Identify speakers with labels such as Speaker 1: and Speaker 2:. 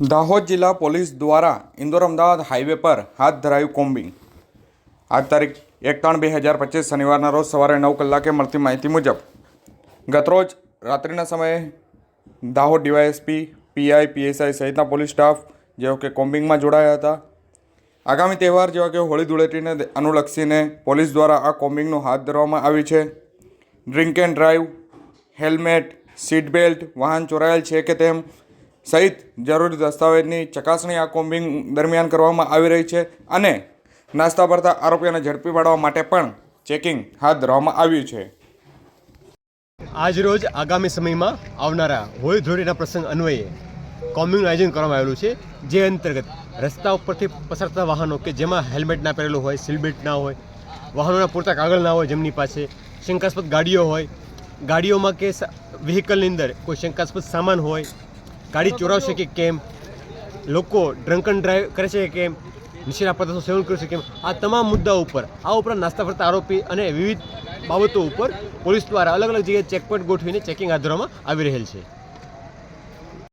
Speaker 1: દાહોદ જિલ્લા પોલીસ દ્વારા ઇન્દોર અમદાવાદ હાઈવે પર હાથ ધરાયું કોમ્બિંગ. આજ તારીખ એક ત્રણ બે હજાર પચીસ શનિવારના રોજ સવારે નવ કલાકે મળતી માહિતી મુજબ, ગતરોજ રાત્રિના સમયે દાહોદ ડીવાયએસપી, પીઆઈ, પીએસઆઈ સહિતના પોલીસ સ્ટાફ જેઓ કે કોમ્બિંગમાં જોડાયા હતા. આગામી તહેવાર જેવા કે હોળી ધૂળેટીને અનુલક્ષીને પોલીસ દ્વારા આ કોમ્બિંગનું હાથ ધરવામાં આવ્યું છે. Drink and drive, helmet, seat belt, વાહન ચોરાયેલ છે કે તેમ સહિત જરૂરી દસ્તાવેજની ચકાસણી આ કોમ્બિંગ દરમિયાન કરવામાં આવી રહી છે અને નાસ્તા પડતા આરોપીઓને ઝડપી પાડવા માટે પણ ચેકિંગ હાથ ધરવામાં આવ્યું છે.
Speaker 2: આજરોજ આગામી સમયમાં આવનારા હોળી ધૂળીના પ્રસંગ અન્વયે કોમ્બિંગનું આયોજન કરવામાં આવેલું છે, જે અંતર્ગત રસ્તા ઉપરથી પસાર વાહનો કે જેમાં હેલ્મેટ ના પહેરેલું હોય સીલબેલ્ટ ના હોય, વાહનોના પૂરતા કાગળ ના હોય જેમની પાસે શંકાસ્પદ ગાડીઓ હોય, ગાડીઓમાં કે વ્હીકલની અંદર કોઈ શંકાસ્પદ સામાન હોય ગાડી ચોરાવશે કે કેમ? લોકો ડ્રંકન ડ્રાઈવ કરે છે કે કેમ? નિશેરા પદાર્થો સેવન કરે છે કેમ? આ તમામ મુદ્દાઓ ઉપર, આ ઉપરાંત નાસ્તા ફરતા આરોપી અને વિવિધ બાબતો ઉપર પોલીસ દ્વારા અલગ અલગ જગ્યાએ ચેકપોઇન્ટ ગોઠવીને ચેકિંગ હાથ ધરવામાં આવી રહેલ છે.